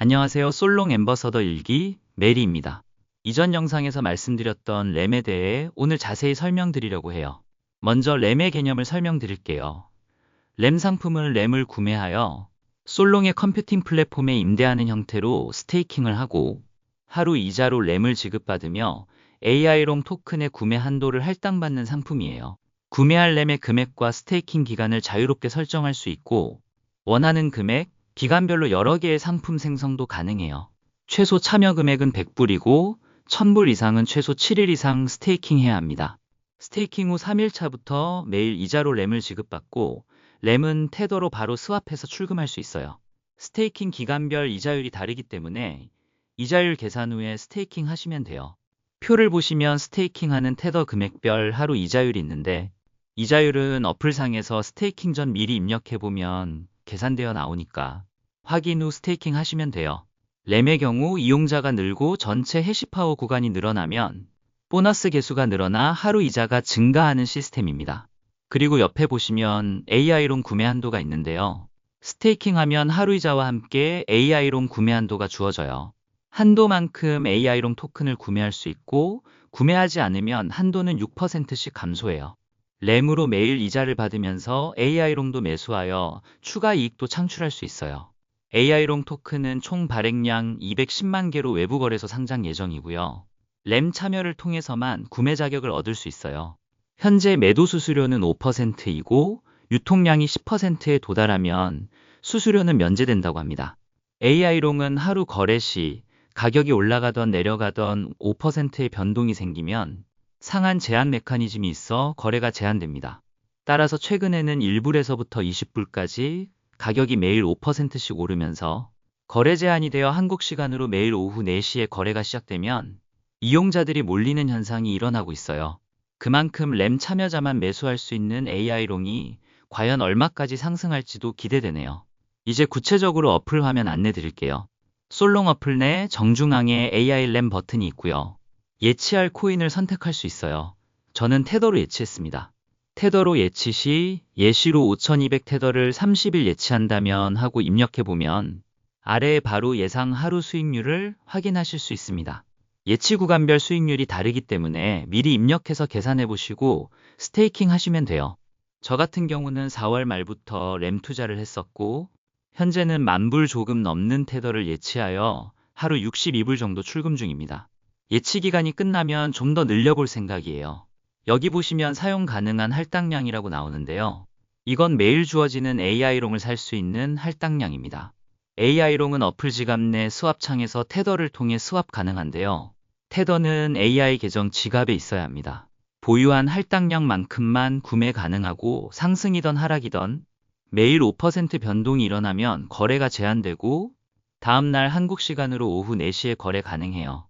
안녕하세요. 솔롱 엠버서더 일기 메리입니다. 이전 영상에서 말씀드렸던 램에 대해 오늘 자세히 설명드리려고 해요. 먼저 램의 개념을 설명드릴게요. 램 상품은 램을 구매하여 솔롱의 컴퓨팅 플랫폼에 임대하는 형태로 스테이킹을 하고 하루 이자로 램을 지급받으며 AI롱 토큰의 구매 한도를 할당받는 상품이에요. 구매할 램의 금액과 스테이킹 기간을 자유롭게 설정할 수 있고 원하는 금액, 기간별로 여러 개의 상품 생성도 가능해요. 최소 참여 금액은 100불이고 1000불 이상은 최소 7일 이상 스테이킹 해야 합니다. 스테이킹 후 3일차부터 매일 이자로 램을 지급받고 램은 테더로 바로 스왑해서 출금할 수 있어요. 스테이킹 기간별 이자율이 다르기 때문에 이자율 계산 후에 스테이킹 하시면 돼요. 표를 보시면 스테이킹 하는 테더 금액별 하루 이자율이 있는데 이자율은 어플상에서 스테이킹 전 미리 입력해보면 계산되어 나오니까 확인 후 스테이킹 하시면 돼요. 램의 경우 이용자가 늘고 전체 해시파워 구간이 늘어나면 보너스 개수가 늘어나 하루 이자가 증가하는 시스템입니다. 그리고 옆에 보시면 AI롱 구매 한도가 있는데요. 스테이킹하면 하루 이자와 함께 AI롱 구매 한도가 주어져요. 한도만큼 AI롱 토큰을 구매할 수 있고 구매하지 않으면 한도는 6%씩 감소해요. 램으로 매일 이자를 받으면서 AI롱도 매수하여 추가 이익도 창출할 수 있어요. AI롱 토큰은 총 발행량 210만 개로 외부 거래소 상장 예정이고요. 램 참여를 통해서만 구매 자격을 얻을 수 있어요. 현재 매도 수수료는 5%이고 유통량이 10%에 도달하면 수수료는 면제된다고 합니다. AI롱은 하루 거래 시 가격이 올라가던 내려가던 5%의 변동이 생기면 상한 제한 메커니즘이 있어 거래가 제한됩니다. 따라서 최근에는 1불에서부터 20불까지 가격이 매일 5%씩 오르면서 거래 제한이 되어 한국 시간으로 매일 오후 4시에 거래가 시작되면 이용자들이 몰리는 현상이 일어나고 있어요. 그만큼 램 참여자만 매수할 수 있는 AI롱이 과연 얼마까지 상승할지도 기대되네요. 이제 구체적으로 어플 화면 안내 드릴게요. 솔롱 어플 내 정중앙에 AI 램 버튼이 있고요. 예치할 코인을 선택할 수 있어요. 저는 테더로 예치했습니다. 테더로 예치 시 예시로 5200 테더를 30일 예치한다면 하고 입력해보면 아래에 바로 예상 하루 수익률을 확인하실 수 있습니다. 예치 구간별 수익률이 다르기 때문에 미리 입력해서 계산해보시고 스테이킹 하시면 돼요. 저 같은 경우는 4월 말부터 램 투자를 했었고 현재는 만불 조금 넘는 테더를 예치하여 하루 62불 정도 출금 중입니다. 예치 기간이 끝나면 좀 더 늘려볼 생각이에요. 여기 보시면 사용 가능한 할당량이라고 나오는데요. 이건 매일 주어지는 AI롱을 살 수 있는 할당량입니다. AI롱은 어플 지갑 내 스왑창에서 테더를 통해 스왑 가능한데요. 테더는 AI 계정 지갑에 있어야 합니다. 보유한 할당량만큼만 구매 가능하고 상승이던 하락이던 매일 5% 변동이 일어나면 거래가 제한되고 다음날 한국 시간으로 오후 4시에 거래 가능해요.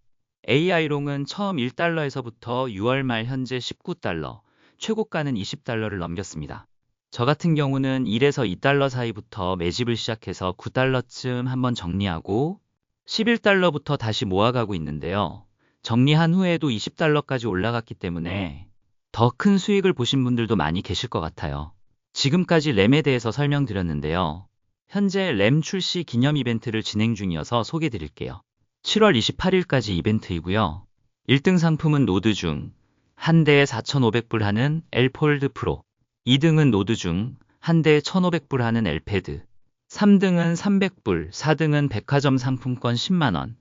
AI롱은 처음 1달러에서부터 6월 말 현재 19달러, 최고가는 20달러를 넘겼습니다. 저 같은 경우는 1에서 2달러 사이부터 매집을 시작해서 9달러쯤 한번 정리하고 11달러부터 다시 모아가고 있는데요. 정리한 후에도 20달러까지 올라갔기 때문에 더 큰 수익을 보신 분들도 많이 계실 것 같아요. 지금까지 램에 대해서 설명드렸는데요. 현재 램 출시 기념 이벤트를 진행 중이어서 소개 드릴게요. 7월 28일까지 이벤트이고요. 1등 상품은 노드 중 한 대에 4,500불 하는 엘폴드 프로 2등은 노드 중 한 대에 1,500불 하는 엘패드 3등은 300불, 4등은 백화점 상품권 10만원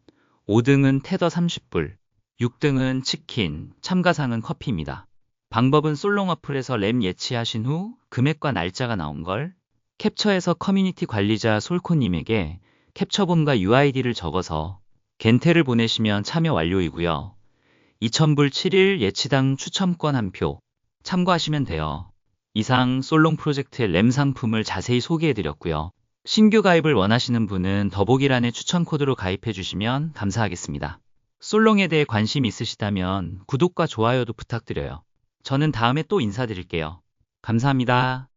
5등은 테더 30불 6등은 치킨, 참가상은 커피입니다. 방법은 솔롱 어플에서 램 예치하신 후 금액과 날짜가 나온 걸 캡처해서 커뮤니티 관리자 솔코님에게 캡처본과 UID를 적어서 겐테를 보내시면 참여 완료이고요. 2000불 7일 예치당 추첨권 한 표 참고하시면 돼요. 이상 솔롱 프로젝트의 램 상품을 자세히 소개해드렸고요. 신규 가입을 원하시는 분은 더보기란에 추천 코드로 가입해 주시면 감사하겠습니다. 솔롱에 대해 관심 있으시다면 구독과 좋아요도 부탁드려요. 저는 다음에 또 인사드릴게요. 감사합니다.